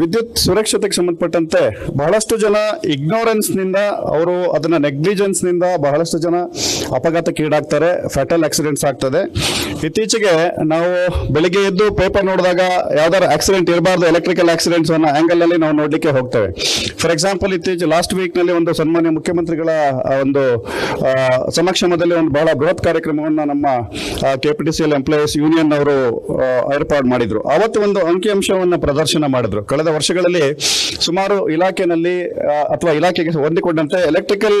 ವಿದ್ಯುತ್ ಸುರಕ್ಷತೆಗೆ ಸಂಬಂಧಪಟ್ಟಂತೆ ಬಹಳಷ್ಟು ಜನ ಇಗ್ನೋರೆನ್ಸ್ನಿಂದ ನಿಂದ ಅವರು ಅದನ್ನ ನೆಗ್ಲಿಜೆನ್ಸ್ನಿಂದ ಬಹಳಷ್ಟು ಜನ ಅಪಘಾತಕ್ಕೀಡಾಗ್ತಾರೆ ಫ್ಯಾಟಲ್ ಆಕ್ಸಿಡೆಂಟ್ಸ್ ಆಗ್ತದೆ. ಇತ್ತೀಚೆಗೆ ನಾವು ಬೆಳಿಗ್ಗೆ ಎದ್ದು ಪೇಪರ್ ನೋಡಿದಾಗ ಯಾವ್ದಾದ್ರು ಆಕ್ಸಿಡೆಂಟ್ ಇರಬಾರ್ದು ಎಲೆಕ್ಟ್ರಿಕಲ್ ಆಕ್ಸಿಡೆಂಟ್ಸ್ ಅನ್ನೋ ಆಂಗಲ್ ಅಲ್ಲಿ ನಾವು ನೋಡ್ಲಿಕ್ಕೆ ಹೋಗ್ತೇವೆ. ಫಾರ್ ಎಕ್ಸಾಂಪಲ್ ಇತ್ತೀಚೆ ಲಾಸ್ಟ್ ವೀಕ್ನಲ್ಲಿ ಒಂದು ಸನ್ಮಾನ್ಯ ಮುಖ್ಯಮಂತ್ರಿಗಳ ಒಂದು ಸಮಕ್ಷಮದಲ್ಲಿ ಒಂದು ಬಹಳ ಬೃಹತ್ ಕಾರ್ಯಕ್ರಮವನ್ನ ನಮ್ಮ K P T L employees union ಅವರು ಏರ್ಪಾಡು ಮಾಡಿದ್ರು. ಅವತ್ತು ಒಂದು ಅಂಕಿಅಂಶವನ್ನ ಪ್ರದರ್ಶನ ಮಾಡಿದ್ರು. ವರ್ಷಗಳಲ್ಲಿ ಸುಮಾರು ಇಲಾಖೆನಲ್ಲಿ ಅಥವಾ ಇಲಾಖೆಗೆ ಹೊಂದಿಕೊಂಡಂತೆ ಎಲೆಕ್ಟ್ರಿಕಲ್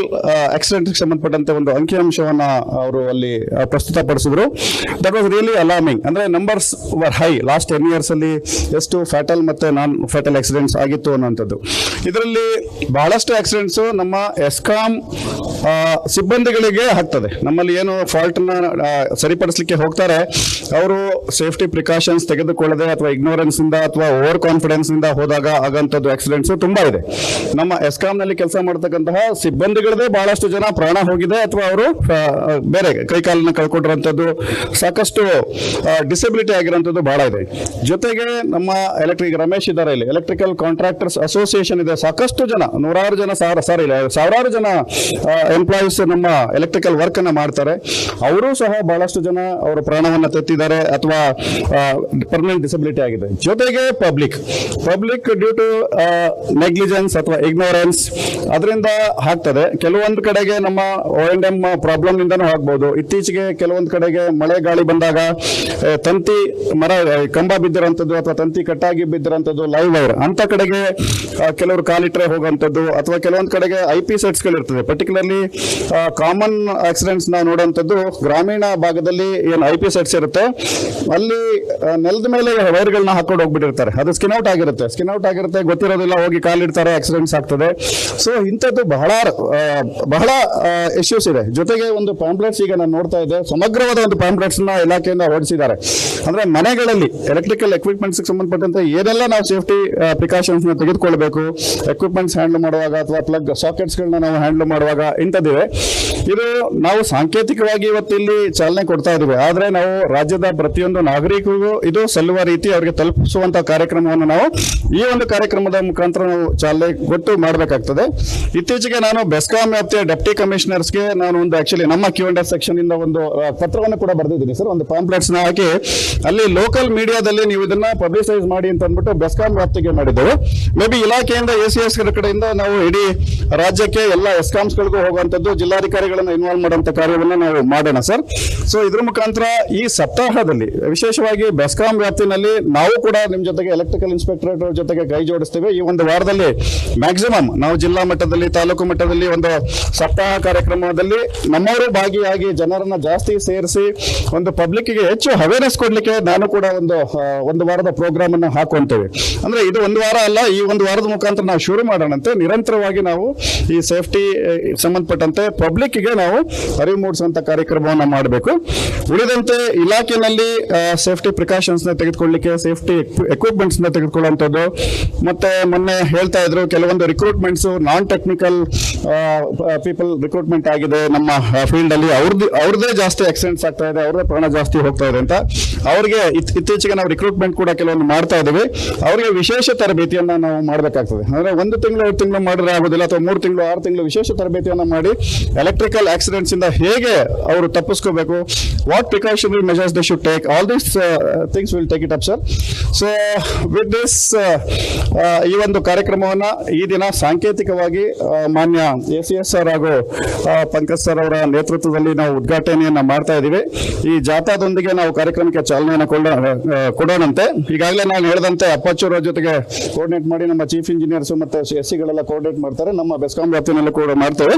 ಆಕ್ಸಿಡೆಂಟ್ ಸಂಬಂಧಪಟ್ಟಂತೆ ಒಂದು ಅಂಕಿಅಂಶವನ್ನು ಅವರು ಅಲ್ಲಿ ಪ್ರಸ್ತುತ ಪ್ರಸ್ತುತಪಡಿಸಿದ್ರು. ದಟ್ ವಾಸ್ ರಿಯಲಿ ಅಲಾರ್ಮಿಂಗ್ ಅಂದ್ರೆ numbers were high last ten years ಅಲ್ಲಿ ಎಷ್ಟು ಫ್ಯಾಟಲ್ ಮತ್ತೆ ನಾನ್ ಫ್ಯಾಟಲ್ ಆಕ್ಸಿಡೆಂಟ್ಸ್ ಆಗಿತ್ತು ಅನ್ನುವಂಥದ್ದು. ಇದರಲ್ಲಿ ಬಹಳಷ್ಟು ಆಕ್ಸಿಡೆಂಟ್ಸ್ ನಮ್ಮ ಎಸ್ಕಾಂ ಸಿಬ್ಬಂದಿಗಳಿಗೆ ಆಗ್ತದೆ. ನಮ್ಮಲ್ಲಿ ಏನು ಫಾಲ್ಟ್ನ ಸರಿಪಡಿಸಲಿಕ್ಕೆ ಹೋಗ್ತಾರೆ, ಅವರು ಸೇಫ್ಟಿ ಪ್ರಿಕಾಷನ್ಸ್ ತೆಗೆದುಕೊಳ್ಳದೆ ಅಥವಾ ಇಗ್ನೋರೆನ್ಸ್ ಇಂದ ಅಥವಾ ಓವರ್ ಕಾನ್ಫಿಡೆನ್ಸ್ ಇಂದ ಹೋದಾಗ ಆಗಂತದ್ದು ಆಕ್ಸಿಡೆಂಟ್ಸ್ ತುಂಬಾ ಇದೆ. ನಮ್ಮ ಎಸ್ಕಾಂ ನಲ್ಲಿ ಕೆಲಸ ಮಾಡತಕ್ಕಂತಹ ಸಿಬ್ಬಂದಿಗಳದೇ ಬಹಳಷ್ಟು ಜನ ಪ್ರಾಣ ಹೋಗಿದೆ ಅಥವಾ ಅವರು ಬೇರೆ ಕೈಕಾಲನ್ನ ಕಳ್ಕೊಂಡಿರುವಂತದ್ದು, ಸಾಕಷ್ಟು ಡಿಸಬಿಲಿಟಿ ಆಗಿರುವಂತದ್ದು ಬಹಳ ಇದೆ. ಜೊತೆಗೆ ನಮ್ಮ ಎಲೆಕ್ಟ್ರಿಕ್ ರಮೇಶ್ ಇದ್ದಾರೆ ಇಲ್ಲಿ. ಎಲೆಕ್ಟ್ರಿಕಲ್ ಕಾಂಟ್ರಾಕ್ಟರ್ಸ್ ಅಸೋಸಿಯೇಷನ್ ಇದೆ. ಸಾಕಷ್ಟು ಜನ, ನೂರಾರು ಜನ ಸಾವಿರ ಸಾರಿ, ಸಾವಿರಾರು ಜನ ಎಂಪ್ಲಾಯೀಸ್ ನಮ್ಮ ಎಲೆಕ್ಟ್ರಿಕಲ್ ವರ್ಕ್ ಅನ್ನ ಮಾಡ್ತಾರೆ. ಅವರು ಸಹ ಬಹಳಷ್ಟು ಜನ ಅವರ ಪ್ರಾಣವನ್ನ ತೆತ್ತಿದ್ದಾರೆ ಅಥವಾ ಪರ್ಮನೆಂಟ್ ಡಿಸಬಿಲಿಟಿ ಆಗಿದೆ. ಜೊತೆಗೆ public public due to negligence ಅಥವಾ ಇಗ್ನೋರೆನ್ಸ್ ಅದರಿಂದ ಆಗ್ತದೆ. ಕೆಲವೊಂದು ಕಡೆಗೆ ನಮ್ಮ ಓ ಎಂಡ್ ಎಂ ಪ್ರಾಬ್ಲಮ್ ನಿಂದನೂ ಆಗ್ಬೋದು. ಇತ್ತೀಚೆಗೆ ಕೆಲವೊಂದು ಕಡೆಗೆ ಮಳೆ ಗಾಳಿ ಬಂದಾಗ ತಂತಿ ಮರ ಕಂಬ ಬಿದ್ದಿರೋಂಥದ್ದು ಅಥವಾ ತಂತಿ ಕಟ್ಟಾಗಿ ಬಿದ್ದಿರೋಂಥದ್ದು ಲೈವ್ ವೈರ್ ಅಂತ ಕಡೆಗೆ ಕೆಲವರು ಕಾಲಿಟ್ರೆ ಹೋಗುವಂಥದ್ದು ಅಥವಾ ಕೆಲವೊಂದು ಕಡೆಗೆ ಐ ಪಿ ಸೆಟ್ಸ್ಗಳು ಇರ್ತದೆ ಪರ್ಟಿಕ್ಯುಲರ್ಲಿ ಕಾಮನ್ ಆಕ್ಸಿಡೆಂಟ್ಸ್ ನಾವು ನೋಡುವಂಥದ್ದು ಗ್ರಾಮೀಣ ಭಾಗದಲ್ಲಿ ಏನು ಐ ಪಿ ಸೆಟ್ಸ್ ಇರುತ್ತೆ, ಅಲ್ಲಿ ನೆಲದ ಮೇಲೆ ವೈರ್ಗಳನ್ನ ಹಾಕೊಂಡು ಹೋಗ್ಬಿಟ್ಟಿರ್ತಾರೆ. ಅದು ಸ್ಕಿನ್ ಔಟ್ ಆಗಿರುತ್ತೆ. ಸ್ಕಿನ್ ಔಟ್ ಆಗಿರುತ್ತೆ, ಗೊತ್ತಿರೋದಿಲ್ಲ, ಹೋಗಿ ಕಾಲಿಡ್ತಾರೆ ಆಕ್ಸಿಡೆಂಟ್ಸ್ ಆಗ್ತದೆ. ಸೊ ಇಂಥದ್ದು ಬಹಳ ಬಹಳ ಇಶ್ಯೂಸ್ ಇದೆ. ಜೊತೆಗೆ ಒಂದು ಪಾಂಪ್ಲೆಟ್ಸ್ ಈಗ ನಾನು ನೋಡ್ತಾ ಇದ್ದೆ. ಸಮಗ್ರವಾದ ಒಂದು ಪಾಂಪ್ಲೆಟ್ಸ್ನ ನ ಇಲಾಖೆಯಿಂದ ಹೊರಡಿಸಿದ್ದಾರೆ. ಅಂದ್ರೆ ಮನೆಗಳಲ್ಲಿ ಎಲೆಕ್ಟ್ರಿಕಲ್ ಎಕ್ವಿಪ್ಮೆಂಟ್ಸ್ ಸಂಬಂಧಪಟ್ಟಂತೆ ಏನೆಲ್ಲ ನಾವು ಸೇಫ್ಟಿ ಪ್ರಿಕಾಷನ್ಸ್ನ ತೆಗೆದುಕೊಳ್ಬೇಕು ಎಕ್ವಿಪ್ಮೆಂಟ್ಸ್ ಹ್ಯಾಂಡಲ್ ಮಾಡುವಾಗ ಅಥವಾ ಪ್ಲಗ್ ಸಾಕೆಟ್ಸ್ ಗಳನ್ನ ನಾವು ಹ್ಯಾಂಡಲ್ ಮಾಡುವಾಗ ಇಂಥದ್ದಿವೆ ಇದು ನಾವು ಸಾಂಕೇತಿಕವಾಗಿ ಇವತ್ತು ಇಲ್ಲಿ ಚಾಲನೆ ಕೊಡ್ತಾ ಇದ್ದೇವೆ. ಆದ್ರೆ ನಾವು ರಾಜ್ಯದ ಪ್ರತಿಯೊಂದು ನಾಗರಿಕರಿಗೂ ಇದು ಸಲ್ಲುವ ರೀತಿ ಅವರಿಗೆ ತಲುಪಿಸುವಂತ ಕಾರ್ಯಕ್ರಮವನ್ನು ನಾವು ಈ ಒಂದು ಕಾರ್ಯಕ್ರಮದ ಮುಖಾಂತರ ನಾವು ಚಾಲನೆ ಕೊಟ್ಟು ಮಾಡಬೇಕಾಗ್ತದೆ. ಇತ್ತೀಚೆಗೆ ನಾನು ಬೆಸ್ಕಾಂ ವ್ಯಾಪ್ತಿಯ ಡೆಪ್ಟಿ ಕಮಿಷನರ್ಸ್ಗೆ ನಾನು ಒಂದು ಆಕ್ಚುಲಿ ನಮ್ಮ ಕ್ಯೂ ಅಂಡ್ ಸೆಕ್ಷನ್ ಇಂದ ಒಂದು ಪತ್ರವನ್ನು ಕೂಡ ಬರೆದಿದ್ದೀನಿ ಸರ್. ಒಂದು ಪಾಂಪ್ಲೆಟ್ಸ್ನ ಹಾಕಿ, ಅಲ್ಲಿ ಲೋಕಲ್ ಮೀಡಿಯಾದಲ್ಲಿ ನೀವು ಇದನ್ನ ಪಬ್ಲಿಸೈಸ್ ಮಾಡಿ ಅಂತ ಅಂದ್ಬಿಟ್ಟು ಬೆಸ್ಕಾಂ ವ್ಯಾಪ್ತಿಗೆ ಮಾಡಿದ್ದೆವು. ಮೇ ಬಿ ಇಲಾಖೆಯಿಂದ ಎ ಸಿ ಎಸ್ ಕಡೆಯಿಂದ ನಾವು ಇಡೀ ರಾಜ್ಯಕ್ಕೆ ಎಲ್ಲ ಎಸ್ಕಾಮ್ಸ್ಗಳಿಗೂ ಹೋಗುವಂಥದ್ದು, ಜಿಲ್ಲಾಧಿಕಾರಿಗಳನ್ನ ಇನ್ವಾಲ್ವ್ ಮಾಡುವಂತ ಕಾರ್ಯವನ್ನು ನಾವು ಮಾಡೋಣ ಸರ್. ಸೊ ಇದ್ರ ಮುಖಾಂತರ ಈ ಸಪ್ತಾಹದಲ್ಲಿ, ವಿಶೇಷವಾಗಿ ಬೆಸ್ಕಾಂ ವ್ಯಾಪ್ತಿನಲ್ಲಿ ನಾವು ಕೂಡ ನಿಮ್ಮ ಜೊತೆಗೆ ಎಲೆಕ್ಟ್ರಿಕಲ್ ಇನ್ಸ್ಪೆಕ್ಟರೇಟ್ ಜೊತೆಗೆ ಕೈ ಜೋಡಿಸ್ತೇವೆ. ಈ ಒಂದು ವಾರದಲ್ಲಿ ಮ್ಯಾಕ್ಸಿಮಮ್ ನಾವು ಜಿಲ್ಲಾ ಮಟ್ಟದಲ್ಲಿ, ತಾಲೂಕು ಮಟ್ಟದಲ್ಲಿ ಒಂದು ಸಪ್ತಾಹ ಕಾರ್ಯಕ್ರಮದಲ್ಲಿ ನಮ್ಮವರು ಭಾಗಿಯಾಗಿ ಜನರನ್ನ ಜಾಸ್ತಿ ಸೇರಿಸಿ ಒಂದು ಪಬ್ಲಿಕ್ಗೆ ಹೆಚ್ಚು ಅವೇರ್ನೆಸ್ ಕೊಡ್ಲಿಕ್ಕೆ ನಾನು ಕೂಡ ಒಂದು ಒಂದು ವಾರದ ಪ್ರೋಗ್ರಾಮ್ ಅನ್ನು ಹಾಕುವಂತೇವೆ. ಅಂದ್ರೆ ಇದು ಒಂದು ವಾರ ಅಲ್ಲ, ಈ ಒಂದು ವಾರದ ಮುಖಾಂತರ ನಾವು ಶುರು ಮಾಡೋಣಂತೆ. ನಿರಂತರವಾಗಿ ನಾವು ಈ ಸೇಫ್ಟಿ ಸಂಬಂಧಪಟ್ಟಂತೆ ಪಬ್ಲಿಕ್ಗೆ ನಾವು ಅರಿವು ಮೂಡಿಸುವಂತ ಕಾರ್ಯಕ್ರಮವನ್ನು ಮಾಡಬೇಕು. ಉಳಿದಂತೆ ಇಲಾಖೆಯಲ್ಲಿ ಸೇಫ್ಟಿ ಪ್ರಿಕಾಷನ್ಸ್ನ ತೆಗೆದುಕೊಳ್ಳಿಕ್ಕೆ ಸೇಫ್ಟಿ ಎಕ್ವಿಪ್ಮೆಂಟ್ಸ್ನ ತೆಗೆದುಕೊಳ್ಳುವಂಥದ್ದು ಮತ್ತೆ ಮೊನ್ನೆ ಹೇಳ್ತಾ ಇದ್ರು, ಕೆಲವೊಂದು recruitments non technical people recruitment ಆಗಿದೆ. ನಮ್ಮ ಫೀಲ್ಡ್ ಅಲ್ಲಿ ಅವ್ರದ್ದು ಅವ್ರದ್ದೇ ಜಾಸ್ತಿ ಆಕ್ಸಿಡೆಂಟ್ಸ್ ಆಗ್ತಾ ಇದೆ ಅವ್ರದೇ ಪ್ರಾಣ ಜಾಸ್ತಿ ಹೋಗ್ತಾ ಇದೆ ಅಂತ. ಅವ್ರಿಗೆ ಇತ್- ಇತ್ತೀಚೆಗೆ ನಾವು ರಿಕ್ರೂಟ್ಮೆಂಟ್ ಕೂಡ ಕೆಲವೊಂದು ಮಾಡ್ತಾ ಇದ್ದೀವಿ. ಅವರಿಗೆ ವಿಶೇಷ ತರಬೇತಿಯನ್ನ ನಾವು ಮಾಡಬೇಕಾಗ್ತದೆ. ಅಂದ್ರೆ ಒಂದು ತಿಂಗಳು ಎರಡು ತಿಂಗಳು ಮಾಡಿದ್ರೆ ಆಗೋದಿಲ್ಲ, ಅಥವಾ ಮೂರು ತಿಂಗಳು, ಆರು ತಿಂಗಳು ವಿಶೇಷ ತರಬೇತಿಯನ್ನ ಮಾಡಿ ಎಲೆಕ್ಟ್ರಿಕಲ್ ಆಕ್ಸಿಡೆಂಟ್ಸ್ ಇಂದ ಹೇಗೆ ಅವರು ತಪ್ಪಿಸ್ಕೋಬೇಕು what precautionary measures they should take all these things will take it up sir so with this ಈ ಒಂದು ಕಾರ್ಯಕ್ರಮವನ್ನ ಈ ದಿನ ಸಾಂಕೇತಿಕವಾಗಿ ಮಾನ್ಯ ಎ ಸಿ ಎಸ್ ಸರ್ ಹಾಗೂ ಪಂಕಜ್ ಸರ್ ಅವರ ನೇತೃತ್ವದಲ್ಲಿ ನಾವು ಉದ್ಘಾಟನೆಯನ್ನ ಮಾಡ್ತಾ ಇದ್ದೀವಿ ಈ ಜಾಥಾದೊಂದಿಗೆ ನಾವು ಕಾರ್ಯಕ್ರಮಕ್ಕೆ ಚಾಲನೆಯನ್ನು ಕೊಡೋಣ ಕೊಡೋಣಂತೆ. ಈಗಾಗಲೇ ನಾನು ಹೇಳಿದಂತೆ ಅಪ್ಪಚ್ಚೂರ ಜೊತೆಗೆ ಕೋರ್ಡಿನೇಟ್ ಮಾಡಿ ನಮ್ಮ ಚೀಫ್ ಇಂಜಿನಿಯರ್ಸ್ ಮತ್ತೆ ಎಸ್ ಸಿಗಳೆಲ್ಲ ಕೋರ್ಡಿನೇಟ್ ಮಾಡ್ತಾರೆ. ನಮ್ಮ ಬೆಸ್ಕಾಂ ವ್ಯಾಪ್ತಿನಲ್ಲೂ ಕೂಡ ಮಾಡ್ತೇವೆ.